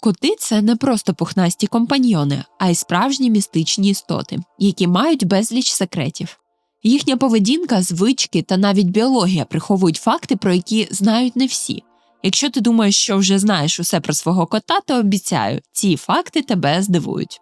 Коти це не просто пухнасті компаньйони, а й справжні містичні істоти, які мають безліч секретів. Їхня поведінка, звички та навіть біологія приховують факти, про які знають не всі. Якщо ти думаєш, що вже знаєш усе про свого кота, то обіцяю, ці факти тебе здивують.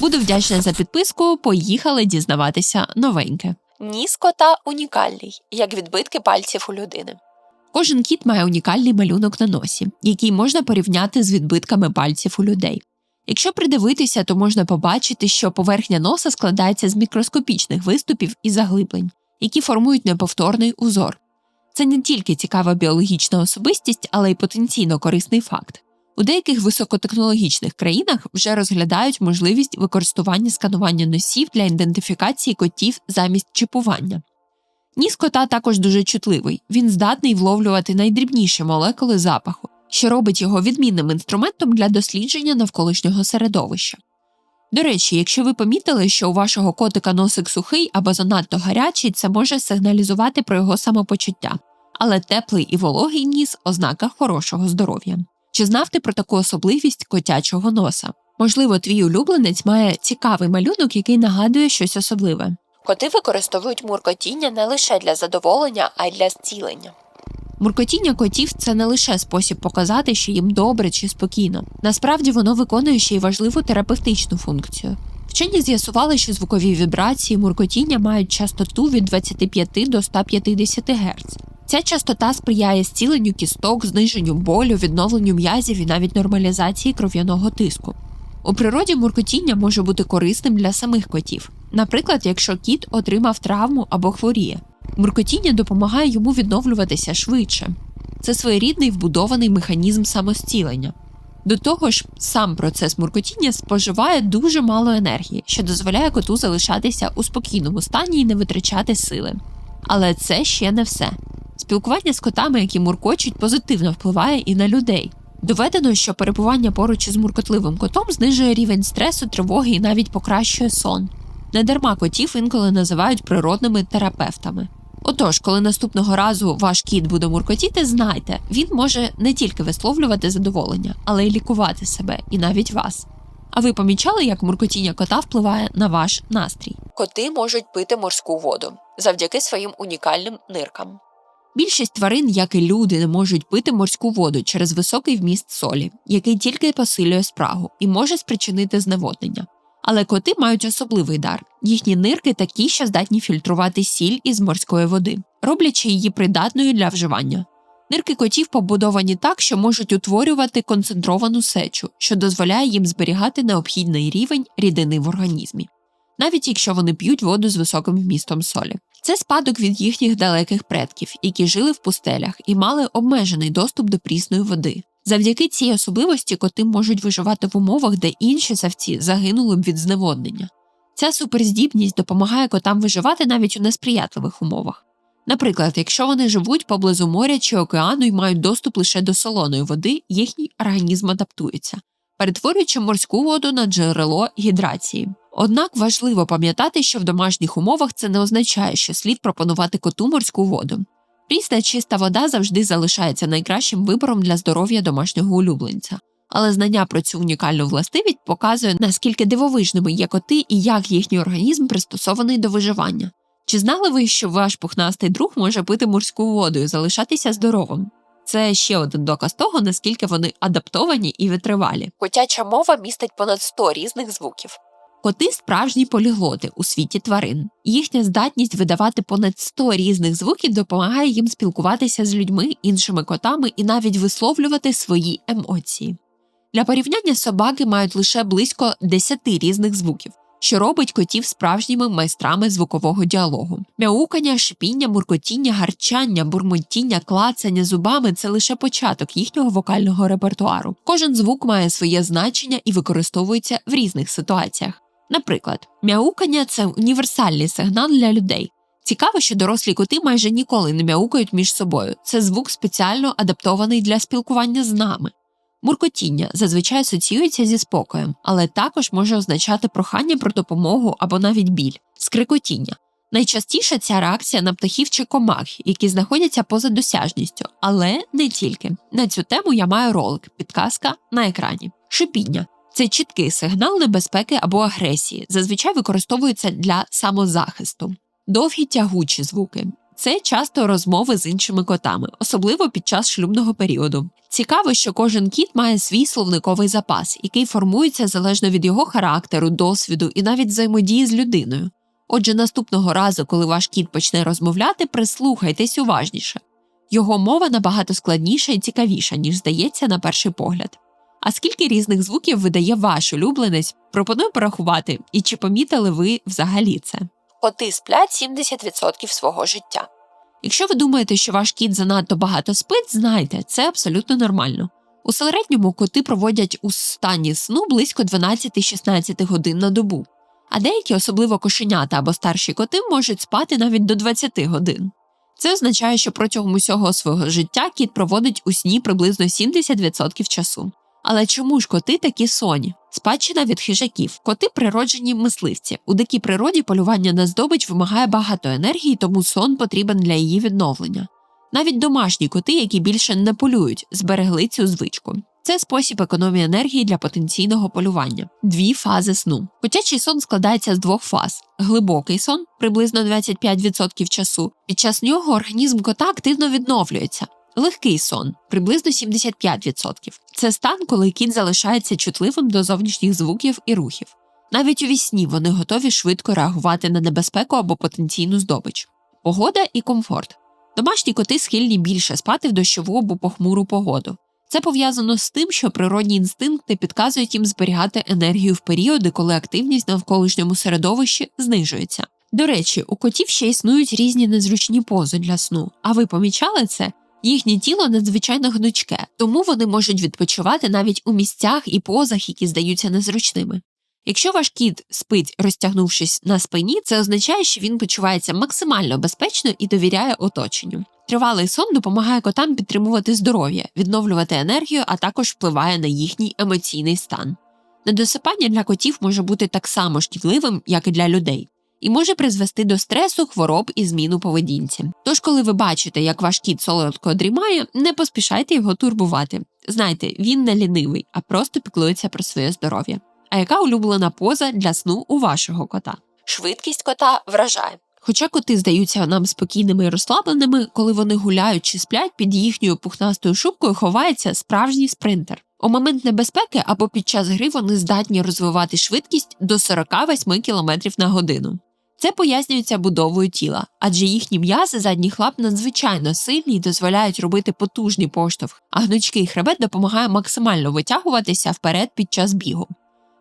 Буду вдячна за підписку. Поїхали дізнаватися новеньке. Ніс кота унікальний, як відбитки пальців у людини. Кожен кіт має унікальний малюнок на носі, який можна порівняти з відбитками пальців у людей. Якщо придивитися, то можна побачити, що поверхня носа складається з мікроскопічних виступів і заглиблень, які формують неповторний узор. Це не тільки цікава біологічна особистість, але й потенційно корисний факт. У деяких високотехнологічних країнах вже розглядають можливість використання сканування носів для ідентифікації котів замість чіпування. Ніс кота також дуже чутливий, він здатний вловлювати найдрібніші молекули запаху, що робить його відмінним інструментом для дослідження навколишнього середовища. До речі, якщо ви помітили, що у вашого котика носик сухий або занадто гарячий, це може сигналізувати про його самопочуття, але теплий і вологий ніс ознака хорошого здоров'я. Чи знав ти про таку особливість котячого носа? Можливо, твій улюбленець має цікавий малюнок, який нагадує щось особливе. Коти використовують муркотіння не лише для задоволення, а й для зцілення. Муркотіння котів це не лише спосіб показати, що їм добре чи спокійно. Насправді воно виконує ще й важливу терапевтичну функцію. Вчені з'ясували, що звукові вібрації муркотіння мають частоту від 25 до 150 Гц. Ця частота сприяє зціленню кісток, зниженню болю, відновленню м'язів і навіть нормалізації кров'яного тиску. У природі муркотіння може бути корисним для самих котів, наприклад, якщо кіт отримав травму або хворіє. Муркотіння допомагає йому відновлюватися швидше. Це своєрідний вбудований механізм самостілення. До того ж, сам процес муркотіння споживає дуже мало енергії, що дозволяє коту залишатися у спокійному стані і не витрачати сили. Але це ще не все. Спілкування з котами, які муркочуть, позитивно впливає і на людей. Доведено, що перебування поруч із муркотливим котом знижує рівень стресу, тривоги і навіть покращує сон. Недарма котів інколи називають природними терапевтами. Отож, коли наступного разу ваш кіт буде муркотіти, знайте, він може не тільки висловлювати задоволення, але й лікувати себе і навіть вас. А ви помічали, як муркотіння кота впливає на ваш настрій? Коти можуть пити морську воду завдяки своїм унікальним ниркам. Більшість тварин, як і люди, не можуть пити морську воду через високий вміст солі, який тільки посилює спрагу і може спричинити зневоднення. Але коти мають особливий дар. Їхні нирки такі, що здатні фільтрувати сіль із морської води, роблячи її придатною для вживання. Нирки котів побудовані так, що можуть утворювати концентровану сечу, що дозволяє їм зберігати необхідний рівень рідини в організмі, навіть якщо вони п'ють воду з високим вмістом солі. Це спадок від їхніх далеких предків, які жили в пустелях і мали обмежений доступ до прісної води. Завдяки цій особливості коти можуть виживати в умовах, де інші савці загинули б від зневоднення. Ця суперздібність допомагає котам виживати навіть у несприятливих умовах. Наприклад, якщо вони живуть поблизу моря чи океану і мають доступ лише до солоної води, їхній організм адаптується, перетворюючи морську воду на джерело гідрації. Однак важливо пам'ятати, що в домашніх умовах це не означає, що слід пропонувати коту морську воду. Прісна чиста вода завжди залишається найкращим вибором для здоров'я домашнього улюбленця, але знання про цю унікальну властивість показує, наскільки дивовижними є коти і як їхній організм пристосований до виживання. Чи знали ви, що ваш пухнастий друг може пити морську воду і залишатися здоровим? Це ще один доказ того, наскільки вони адаптовані і витривалі. Котяча мова містить понад 100 різних звуків. Коти справжні поліглоти у світі тварин. Їхня здатність видавати понад 100 різних звуків допомагає їм спілкуватися з людьми, іншими котами і навіть висловлювати свої емоції. Для порівняння собаки мають лише близько 10 різних звуків, що робить котів справжніми майстрами звукового діалогу. Мяукання, шипіння, муркотіння, гарчання, бурмотіння, клацання зубами це лише початок їхнього вокального репертуару. Кожен звук має своє значення і використовується в різних ситуаціях. Наприклад, мяукання це універсальний сигнал для людей. Цікаво, що дорослі коти майже ніколи не мяукають між собою. Це звук спеціально адаптований для спілкування з нами. Муркотіння зазвичай асоціюється зі спокоєм, але також може означати прохання про допомогу або навіть біль, скрикотіння. Найчастіше ця реакція на птахів чи комах, які знаходяться поза досяжністю, але не тільки. На цю тему я маю ролик, підказка на екрані. Шипіння це чіткий сигнал небезпеки або агресії, зазвичай використовується для самозахисту. Довгі тягучі звуки це часто розмови з іншими котами, особливо під час шлюбного періоду. Цікаво, що кожен кіт має свій словниковий запас, який формується залежно від його характеру, досвіду і навіть взаємодії з людиною. Отже, наступного разу, коли ваш кіт почне розмовляти, прислухайтесь уважніше. Його мова набагато складніша і цікавіша, ніж здається на перший погляд. А скільки різних звуків видає ваш улюбленець, пропоную порахувати, і чи помітили ви взагалі це? Коти сплять 70% свого життя. Якщо ви думаєте, що ваш кіт занадто багато спить, знайте, це абсолютно нормально. У середньому коти проводять у стані сну близько 12-16 годин на добу, а деякі, особливо кошенята або старші коти, можуть спати навіть до 20 годин. Це означає, що протягом усього свого життя кіт проводить у сні приблизно 70% часу. Але чому ж коти такі соні? Спадщина від хижаків. Коти природжені мисливці. У дикій природі полювання на здобич вимагає багато енергії, тому сон потрібен для її відновлення. Навіть домашні коти, які більше не полюють, зберегли цю звичку. Це спосіб економії енергії для потенційного полювання. Дві фази сну. Котячий сон складається з двох фаз: глибокий сон, приблизно 25% часу. Під час нього організм кота активно відновлюється. Легкий сон приблизно 75%. Це стан, коли кіт залишається чутливим до зовнішніх звуків і рухів. Навіть у вісні вони готові швидко реагувати на небезпеку або потенційну здобич. Погода і комфорт. Домашні коти схильні більше спати в дощову або похмуру погоду. Це пов'язано з тим, що природні інстинкти підказують їм зберігати енергію в періоди, коли активність навколишньому середовищі знижується. До речі, у котів ще існують різні незручні пози для сну. А ви помічали це? Їхнє тіло надзвичайно гнучке, тому вони можуть відпочивати навіть у місцях і позах, які здаються незручними. Якщо ваш кіт спить, розтягнувшись на спині, це означає, що він почувається максимально безпечно і довіряє оточенню. Тривалий сон допомагає котам підтримувати здоров'я, відновлювати енергію, а також впливає на їхній емоційний стан. Недосипання для котів може бути так само шкідливим, як і для людей і може призвести до стресу, хвороб і зміну поведінці. Тож, коли ви бачите, як ваш кіт солодко дрімає, не поспішайте його турбувати. Знайте, він не лінивий, а просто піклується про своє здоров'я. А яка улюблена поза для сну у вашого кота? Швидкість кота вражає. Хоча коти здаються нам спокійними і розслабленими, коли вони гуляють чи сплять, під їхньою пухнастою шубкою ховається справжній спринтер. У момент небезпеки або під час гри вони здатні розвивати швидкість до 48 км на годину. Це пояснюється будовою тіла, адже їхні м'язи задніх лап надзвичайно сильні і дозволяють робити потужний поштовх, а гнучкий хребет допомагає максимально витягуватися вперед під час бігу.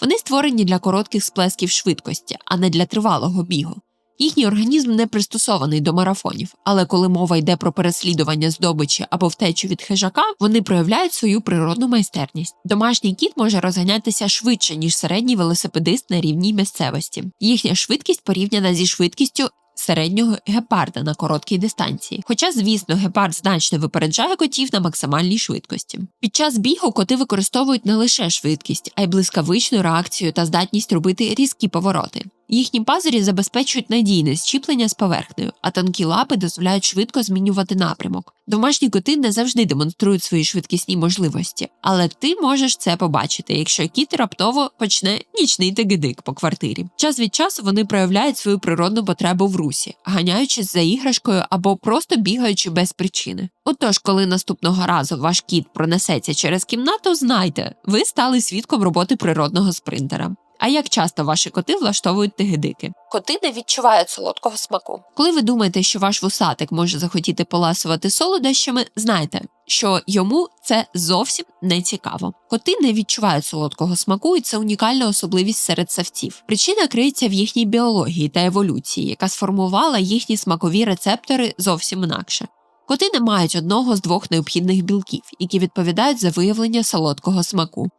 Вони створені для коротких сплесків швидкості, а не для тривалого бігу. Їхній організм не пристосований до марафонів, але коли мова йде про переслідування здобичі або втечу від хижака, вони проявляють свою природну майстерність. Домашній кіт може розганятися швидше, ніж середній велосипедист на рівній місцевості. Їхня швидкість порівняна зі швидкістю. Середнього гепарда на короткій дистанції. Хоча, звісно, гепард значно випереджає котів на максимальній швидкості. Під час бігу коти використовують не лише швидкість, а й блискавичну реакцію та здатність робити різкі повороти. Їхні пазурі забезпечують надійне щіплення з поверхнею, а тонкі лапи дозволяють швидко змінювати напрямок. Домашні коти не завжди демонструють свої швидкісні можливості, але ти можеш це побачити, якщо кіт раптово почне нічний тигидик по квартирі. Час від часу вони проявляють свою природну потребу в русі, ганяючись за іграшкою або просто бігаючи без причини. Отож, коли наступного разу ваш кіт пронесеться через кімнату, знайте, ви стали свідком роботи природного спринтера. А як часто ваші коти влаштовують тигидики? Коти не відчувають солодкого смаку. Коли ви думаєте, що ваш вусатик може захотіти поласувати солодощами, знайте, що йому це зовсім не цікаво. Коти не відчувають солодкого смаку, і це унікальна особливість серед савців. Причина криється в їхній біології та еволюції, яка сформувала їхні смакові рецептори зовсім інакше. Коти не мають одного з двох необхідних білків, які відповідають за виявлення солодкого смаку.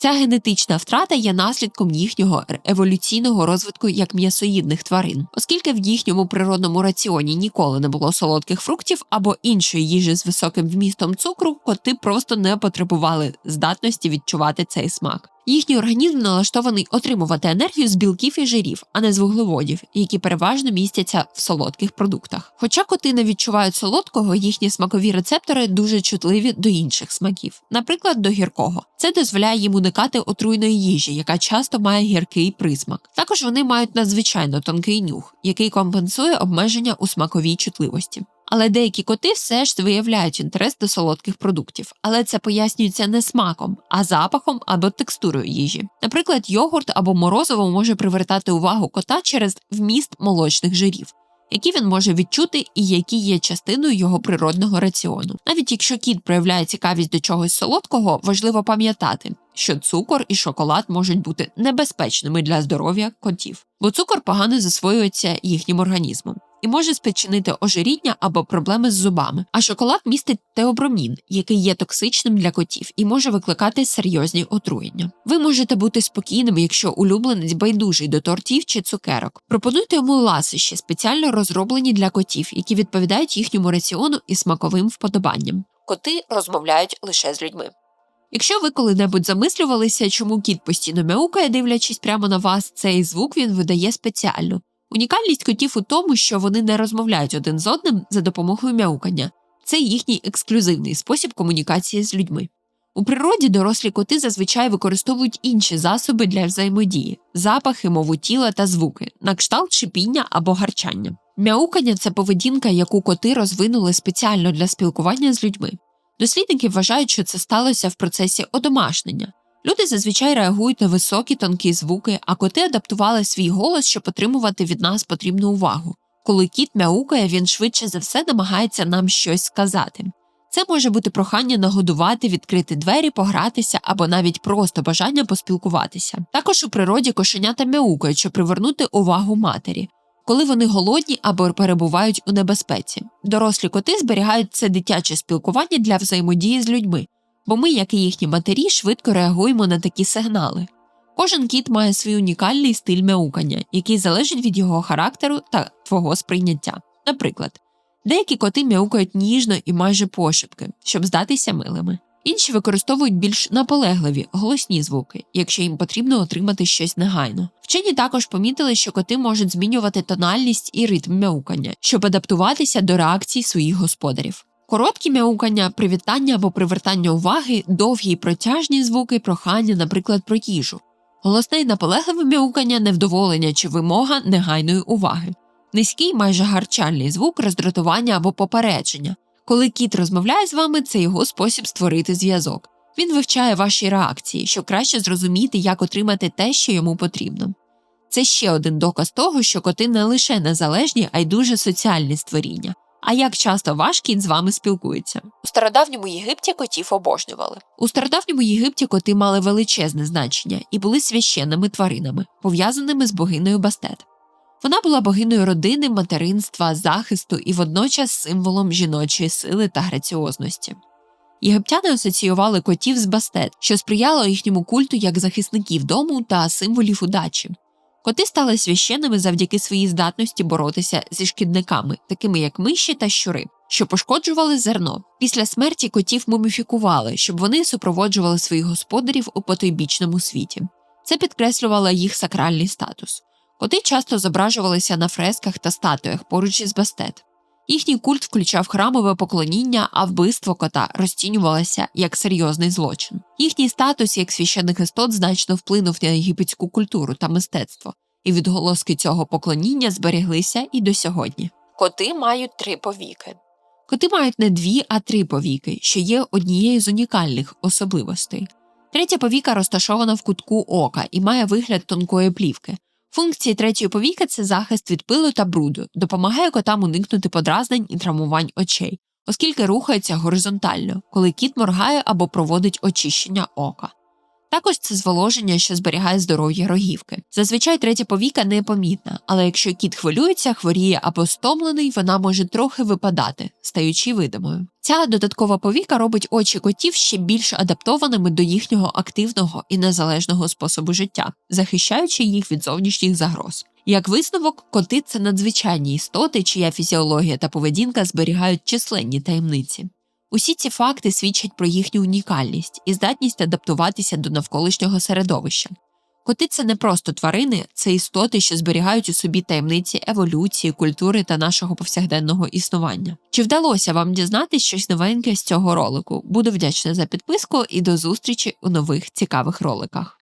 Ця генетична втрата є наслідком їхнього еволюційного розвитку як м'ясоїдних тварин, оскільки в їхньому природному раціоні ніколи не було солодких фруктів або іншої їжі з високим вмістом цукру, коти просто не потребували здатності відчувати цей смак. Їхній організм налаштований отримувати енергію з білків і жирів, а не з вуглеводів, які переважно містяться в солодких продуктах. Хоча коти не відчувають солодкого, їхні смакові рецептори дуже чутливі до інших смаків, наприклад, до гіркого. Це дозволяє їм уникати отруйної їжі, яка часто має гіркий присмак. Також вони мають надзвичайно тонкий нюх, який компенсує обмеження у смаковій чутливості. Але деякі коти все ж виявляють інтерес до солодких продуктів, але це пояснюється не смаком, а запахом або текстурою їжі. Наприклад, йогурт або морозиво може привертати увагу кота через вміст молочних жирів, які він може відчути і які є частиною його природного раціону. Навіть якщо кіт проявляє цікавість до чогось солодкого, важливо пам'ятати, що цукор і шоколад можуть бути небезпечними для здоров'я котів, бо цукор погано засвоюється їхнім організмом і може спричинити ожиріння або проблеми з зубами. А шоколад містить теобромін, який є токсичним для котів і може викликати серйозні отруєння. Ви можете бути спокійними, якщо улюбленець байдужий до тортів чи цукерок. Пропонуйте йому ласощі, спеціально розроблені для котів, які відповідають їхньому раціону і смаковим вподобанням. Коти розмовляють лише з людьми. Якщо ви коли-небудь замислювалися, чому кіт постійно мяукає, дивлячись прямо на вас, цей звук він видає спеціально. Унікальність котів у тому, що вони не розмовляють один з одним за допомогою мяукання. Це їхній ексклюзивний спосіб комунікації з людьми. У природі дорослі коти зазвичай використовують інші засоби для взаємодії запахи, мову тіла та звуки, на кшталт шипіння або гарчання. Мяукання це поведінка, яку коти розвинули спеціально для спілкування з людьми. Дослідники вважають, що це сталося в процесі одомашнення. Люди зазвичай реагують на високі тонкі звуки, а коти адаптували свій голос, щоб отримувати від нас потрібну увагу. Коли кіт мяукає, він швидше за все намагається нам щось сказати. Це може бути прохання нагодувати, відкрити двері, погратися або навіть просто бажання поспілкуватися. Також у природі кошенята мяукають, щоб привернути увагу матері, коли вони голодні або перебувають у небезпеці. Дорослі коти зберігають це дитяче спілкування для взаємодії з людьми бо ми, як і їхні матері, швидко реагуємо на такі сигнали. Кожен кіт має свій унікальний стиль мяукання, який залежить від його характеру та твого сприйняття. Наприклад, деякі коти мяукають ніжно і майже пошепки, щоб здатися милими. Інші використовують більш наполегливі, голосні звуки, якщо їм потрібно отримати щось негайно. Вчені також помітили, що коти можуть змінювати тональність і ритм мяукання, щоб адаптуватися до реакцій своїх господарів. Короткі мяукання, привітання або привертання уваги, довгі й протяжні звуки, прохання, наприклад, про їжу, голосне й наполегливе мяукання, невдоволення чи вимога негайної уваги, низький, майже гарчальний звук, роздратування або попередження. Коли кіт розмовляє з вами, це його спосіб створити зв'язок. Він вивчає ваші реакції, щоб краще зрозуміти, як отримати те, що йому потрібно. Це ще один доказ того, що коти не лише незалежні, а й дуже соціальні створіння. А як часто ваш кіт з вами спілкується? У стародавньому Єгипті котів обожнювали. У стародавньому Єгипті коти мали величезне значення і були священними тваринами, пов'язаними з богиною Бастет. Вона була богиною родини, материнства, захисту і водночас символом жіночої сили та граціозності. Єгиптяни асоціювали котів з бастет, що сприяло їхньому культу як захисників дому та символів удачі. Коти стали священними завдяки своїй здатності боротися зі шкідниками, такими як миші та щури, що пошкоджували зерно. Після смерті котів муміфікували, щоб вони супроводжували своїх господарів у потойбічному світі. Це підкреслювало їх сакральний статус. Коти часто зображувалися на фресках та статуях поруч із бастет. Їхній культ включав храмове поклоніння, а вбивство кота розцінювалося як серйозний злочин. Їхній статус як священних істот значно вплинув на єгипетську культуру та мистецтво, і відголоски цього поклоніння зберіглися і до сьогодні. Коти мають три повіки. Коти мають не дві, а три повіки, що є однією з унікальних особливостей. Третя повіка розташована в кутку ока і має вигляд тонкої плівки. Функції третьої повіки це захист від пилу та бруду, допомагає котам уникнути подразнень і травмувань очей, оскільки рухається горизонтально, коли кіт моргає або проводить очищення ока. Також це зволоження, що зберігає здоров'я рогівки. Зазвичай третя повіка непомітна, але якщо кіт хвилюється, хворіє або стомлений, вона може трохи випадати, стаючи видимою. Ця додаткова повіка робить очі котів ще більш адаптованими до їхнього активного і незалежного способу життя, захищаючи їх від зовнішніх загроз. Як висновок, коти це надзвичайні істоти, чия фізіологія та поведінка зберігають численні таємниці. Усі ці факти свідчать про їхню унікальність і здатність адаптуватися до навколишнього середовища. Коти це не просто тварини, це істоти, що зберігають у собі таємниці еволюції, культури та нашого повсякденного існування. Чи вдалося вам дізнатись щось новеньке з цього ролику? Буду вдячна за підписку і до зустрічі у нових цікавих роликах.